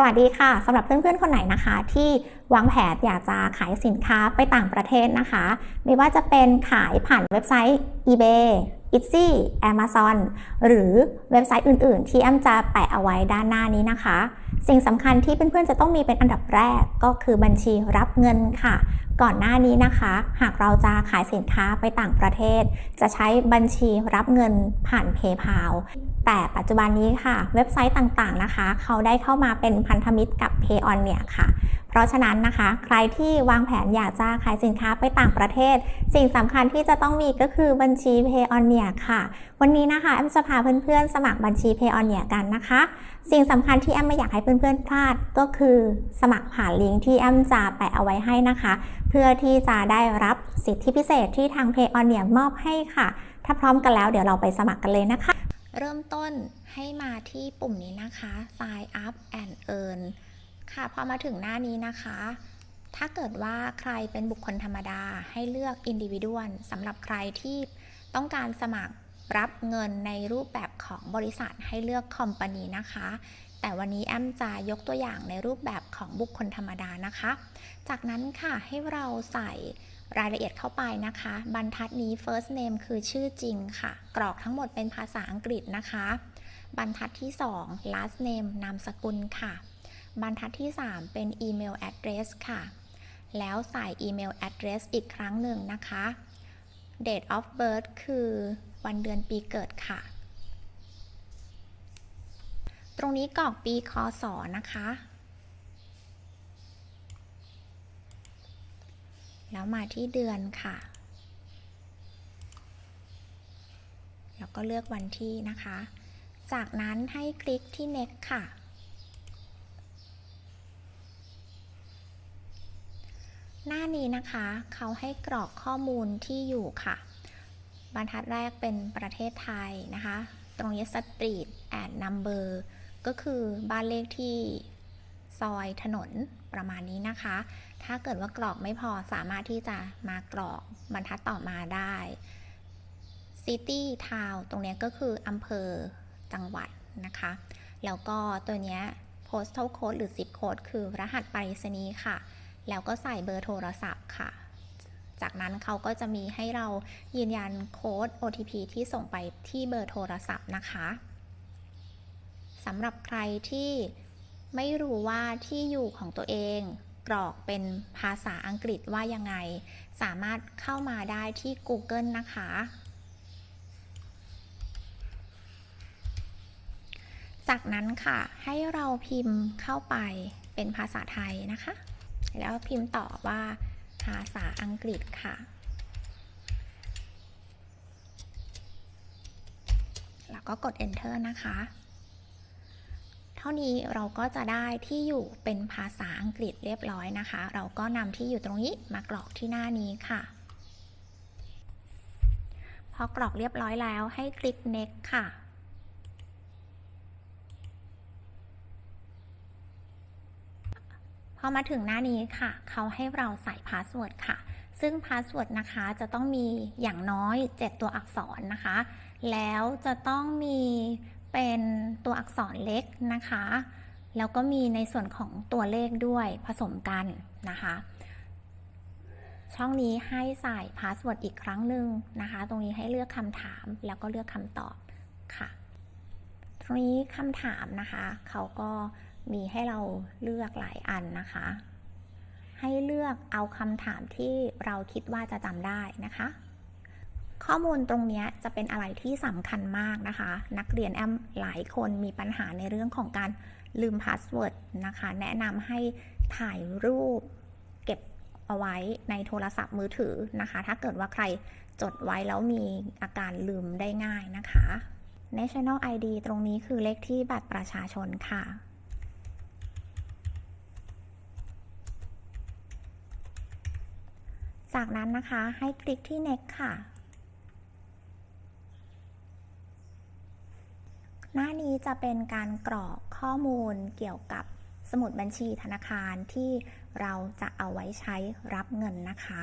สวัสดีค่ะสำหรับเพื่อนๆคนไหนนะคะ ที่วางแผนอยากจะขายสินค้าไปต่างประเทศนะคะ ไม่ว่าจะเป็นขายผ่านเว็บไซต์ eBay Etsy Amazon หรือเว็บไซต์อื่นๆ ที่แอมจะแปะเอาไว้ด้านหน้านี้นะคะ สิ่งสำคัญที่เพื่อนๆจะต้องมีเป็นอันดับแรกก็คือบัญชีรับเงินค่ะ ก่อนหน้านี้นะคะ หากเราจะขายสินค้าไปต่างประเทศ จะใช้บัญชีรับเงินผ่าน PayPal แต่ปัจจุบันนี้ค่ะ เว็บไซต์ต่างๆนะคะ เขาได้เข้ามาเป็นพันธมิตรกับ Payon เนี่ยค่ะ ราะฉะนั้นนะคะ ใครที่วางแผนอยากจะขายสินค้าไปต่างประเทศ สิ่งสำคัญที่จะต้องมีก็คือบัญชี Payon เนี่ยค่ะ วันนี้นะคะแอมจะพาเพื่อนๆ สมัครบัญชี Payon เนี่ยกันนะคะ สิ่งสำคัญที่แอมไม่อยากให้เพื่อนๆพลาดก็คือสมัครผ่านลิงก์ที่แอมจะแปะเอาไว้ให้นะคะ เพื่อที่จะได้รับสิทธิพิเศษที่ทาง Payon เนี่ยมอบให้ค่ะ ถ้าพร้อมกันแล้วเดี๋ยวเราไปสมัครกันเลยนะคะ เริ่มต้นให้มาที่ปุ่มนี้นะคะ sign up and earn ค่ะพอมาถึงหน้านี้นะคะ ถ้าเกิดว่าใครเป็นบุคคลธรรมดาให้เลือก individual สำหรับใครที่ต้องการสมัครรับเงินในรูปแบบของบริษัทให้เลือก company นะคะ แต่วันนี้แอมจะยกตัวอย่างในรูปแบบของบุคคลธรรมดานะคะ จากนั้นค่ะให้เราใส่รายละเอียดเข้าไปนะคะ บรรทัดนี้ first name คือชื่อจริงค่ะ กรอกทั้งหมดเป็นภาษาอังกฤษนะคะ บรรทัดที่ 2 last name นามสกุลค่ะ บรรทัดที่ 3 เป็น email address ค่ะ แล้วใส่อีเมล address อีกครั้งหนึ่งนะคะ date of birth คือวันเดือนปีเกิดค่ะ ตรงนี้กรอกปีคศนะคะ แล้วมาที่เดือนค่ะ แล้วก็เลือกวันที่นะคะ จากนั้นให้คลิกที่ next ค่ะ หน้านี้นะคะเขาให้กรอกข้อมูลที่อยู่ค่ะ บรรทัดแรกเป็นประเทศไทยนะคะ ตรงนี้ street and number ก็คือบ้านเลขที่ซอยถนนประมาณนี้นะคะ ถ้าเกิดว่ากรอกไม่พอสามารถที่จะมากรอกบรรทัดต่อมาได้ city town ตรงนี้ก็คืออำเภอจังหวัดนะคะ แล้วก็ตัวนี้ย postal code หรือ zip code คือรหัสไปรษณีย์ค่ะ แล้วก็ใส่เบอร์โทรศัพท์ค่ะ จากนั้นเขาก็จะมีให้เรายืนยันโค้ด OTP ที่ส่งไปที่เบอร์โทรศัพท์นะคะสำหรับใครที่ไม่รู้ว่าที่อยู่ของตัวเองกรอกเป็นภาษาอังกฤษว่ายังไง สามารถเข้ามาได้ที่ Google นะคะ จากนั้นค่ะให้เราพิมพ์เข้าไปเป็นภาษาไทยนะคะ แล้วพิมพ์ต่อว่าภาษาอังกฤษค่ะ แล้วก็กด enter นะคะ เท่านี้เราก็จะได้ที่อยู่เป็นภาษาอังกฤษเรียบร้อยนะคะ เราก็นำที่อยู่ตรงนี้มากรอกที่หน้านี้ค่ะ พอกรอกเรียบร้อยแล้วให้คลิก next ค่ะ พอมาถึงหน้านี้ค่ะ เขาให้เราใส่พาสเวิร์ดค่ะ ซึ่งพาสเวิร์ดนะคะจะต้องมีอย่างน้อย 7 ตัวอักษรนะคะ แล้วจะต้องมีเป็นตัวอักษรเล็กนะคะ แล้วก็มีในส่วนของตัวเลขด้วยผสมกันนะคะ ช่องนี้ให้ใส่พาสเวิร์ดอีกครั้งหนึ่งนะคะ ตรงนี้ให้เลือกคำถามแล้วก็เลือกคำตอบค่ะ ตรงนี้คำถามนะคะ เขาก็ มีให้เราเลือกหลายอันนะคะ ให้เลือกเอาคำถามที่เราคิดว่าจะจำได้นะคะ ข้อมูลตรงนี้จะเป็นอะไรที่สำคัญมากนะคะ นักเรียนแอมหลายคนมีปัญหาในเรื่องของการลืมพาสเวิร์ดนะคะ แนะนำให้ถ่ายรูปเก็บเอาไว้ในโทรศัพท์มือถือนะคะ ถ้าเกิดว่าใครจดไว้แล้วมีอาการลืมได้ง่ายนะคะ National ID ตรงนี้คือเลขที่บัตรประชาชนค่ะ จากนั้นนะคะให้คลิกที่ next ค่ะ หน้านี้จะเป็นการกรอกข้อมูลเกี่ยวกับสมุดบัญชีธนาคารที่เราจะเอาไว้ใช้รับเงินนะคะ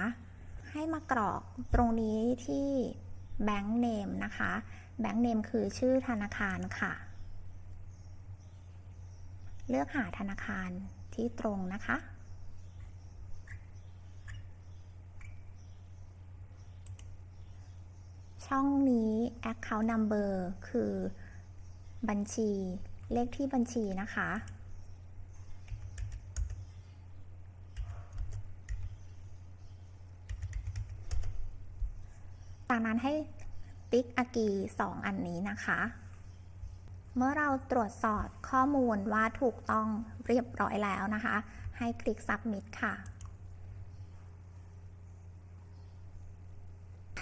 ให้มากรอกตรงนี้ที่ Bank Name นะคะ Bank Name คือชื่อธนาคารค่ะ เลือกหาธนาคารที่ตรงนะคะ ช่องนี้ account number คือบัญชี เลขที่บัญชีนะคะ จากนั้นให้ติ๊กอากี2 อันนี้นะคะ เมื่อเราตรวจสอบข้อมูลว่าถูกต้องเรียบร้อยแล้วนะคะ ให้คลิก submit ค่ะ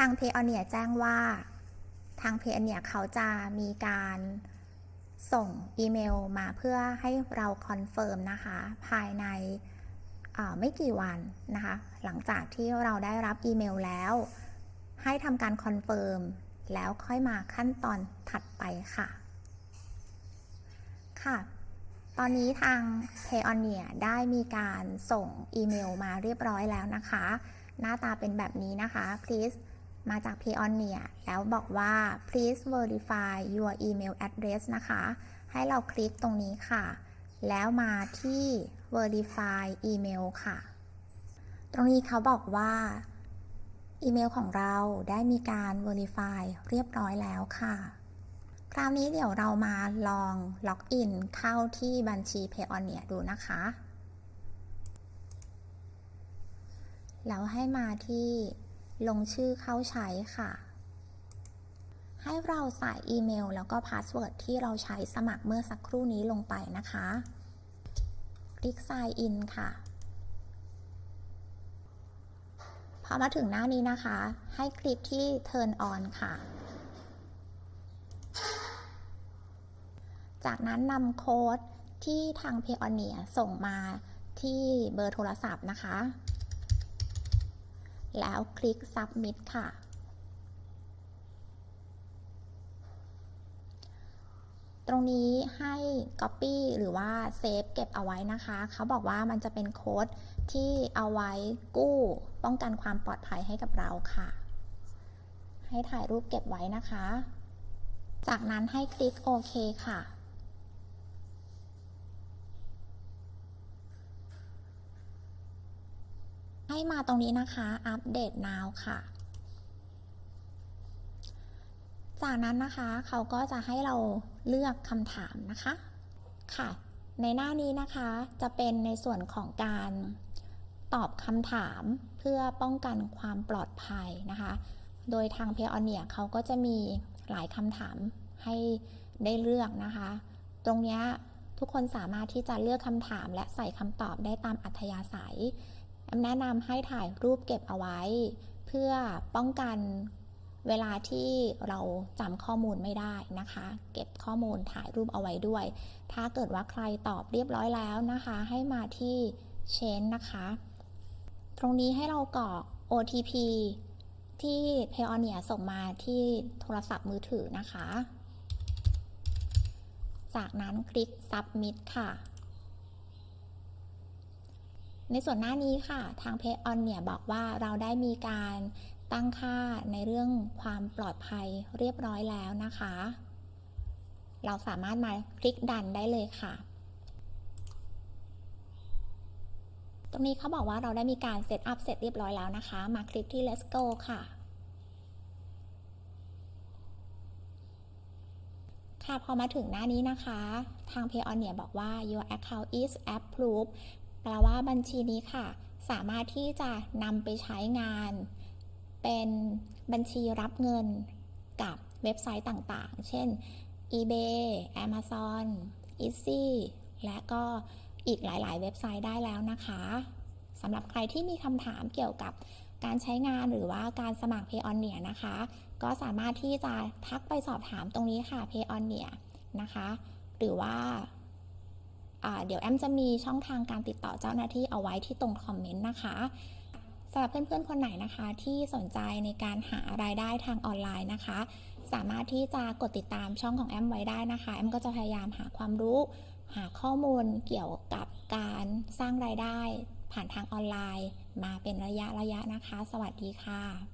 าง p a y o n e e r แจ้งว่า ทาง p a y o n e e r เขาจะมีการส่งอีเมลมาเพื่อให้เราคอนเฟิร์มนะคะ ภายในไม่กี่วันนะคะ หลังจากที่เราได้รับอีเมลแล้ว ให้ทำการคอนเฟิร์มแล้วค่อยมาขั้นตอนถัดไปค่ะ ค่ะ ตอนนี้ทาง p a y o n e e r ได้มีการส่งอีเมลมาเรียบร้อยแล้วนะคะ หน้าตาเป็นแบบนี้นะคะ please มาจาก p a y o n e e r แล้วบอกว่า please verify your email address นะคะ ให้เราคลิกตรงนี้ค่ะ แล้วมาที่ verify email ค่ะ ตรงนี้เขาบอกว่าอีเมลของเราได้มีการ verify เรียบร้อยแล้วค่ะ คราวนี้เดี๋ยวเรามาลองล็อกอินเข้าที่บัญชี p a y o n e e r ดูนะคะแล้วให้มาที่ ลงชื่อเข้าใช้ค่ะ ให้เราใส่อีเมล แล้วก็พาสเวิร์ดที่เราใช้สมัครเมื่อสักครู่นี้ลงไปนะคะ คลิก Sign in ค่ะ พอมาถึงหน้านี้นะคะ ให้คลิกที่ Turn on ค่ะ จากนั้นนำโค้ดที่ทาง p a y o n e e r ส่งมาที่เบอร์โทรศัพท์นะคะ แล้วคลิก Submit ค่ะ ตรงนี้ให้ Copy หรือว่า Save เก็บเอาไว้นะคะ เขาบอกว่ามันจะเป็นโค้ดที่เอาไว้กู้ป้องกันความปลอดภัยให้กับเราค่ะ ให้ถ่ายรูปเก็บไว้นะคะ จากนั้นให้คลิกโอเคค่ะ ให้มาตรงนี้นะคะ อัปเดต now ค่ะ จากนั้นนะคะเขาก็จะให้เราเลือกคำถามนะคะ ค่ะ ในหน้านี้นะคะจะเป็นในส่วนของการตอบคำถามเพื่อป้องกันความปลอดภัยนะคะ โดยทาง p a y o n e e r เขาก็จะมีหลายคำถามให้ได้เลือกนะคะ ตรงนี้ทุกคนสามารถที่จะเลือกคำถามและใส่คำตอบได้ตามอัธยาศัย แนะนำให้ถ่ายรูปเก็บเอาไว้ เพื่อป้องกันเวลาที่เราจำข้อมูลไม่ได้นะคะ เก็บข้อมูลถ่ายรูปเอาไว้ด้วย ถ้าเกิดว่าใครตอบเรียบร้อยแล้วนะคะ ให้มาที่ Change นะคะ ตรงนี้ให้เรากรอก OTP ที่ p a y o n e e r ส่งมาที่โทรศัพท์มือถือนะคะ จากนั้นคลิก Submit ค่ะ ในส่วนหน้านี้ค่ะ ทาง p a y o n เนี่ยบอกว่าเราได้มีการตั้งค่าในเรื่องความปลอดภัยเรียบร้อยแล้วนะคะ เราสามารถมาคลิกดันได้เลยค่ะ ตรงนี้เขาบอกว่าเราได้มีการเซตอัพเสร็จเรียบร้อยแล้วนะคะ มาคลิกที่ let's go ค่ะค่ะพอมาถึงหน้านี้นะคะ ทาง p a y o n เนี่ยบอกว่า your account is approved แปลว่าบัญชีนี้ค่ะ สามารถที่จะนำไปใช้งาน เป็นบัญชีรับเงินกับเว็บไซต์ต่างๆ เช่น eBay Amazon Etsy และก็อีกหลาย ๆ เว็บไซต์ได้แล้วนะคะสำหรับใครที่มีคำถามเกี่ยวกับการใช้งานหรือว่าการสมัคร Pay on เนี่ยนะคะ ก็สามารถที่จะทักไปสอบถามตรงนี้ค่ะ Pay on เนี่ยนะคะ หรือว่า เดี๋ยวแอมจะมีช่องทางการติดต่อเจ้าหน้าที่เอาไว้ที่ตรงคอมเมนต์นะคะสำหรับเพื่อนๆ คนไหนนะคะที่สนใจในการหารายได้ทางออนไลน์นะคะ สามารถที่จะกดติดตามช่องของแอมไว้ได้นะคะแอมก็จะพยายามหาความรู้ หาข้อมูลเกี่ยวกับการสร้างรายได้ ผ่านทางออนไลน์ มาเป็นระยะระยะนะคะ สวัสดีค่ะ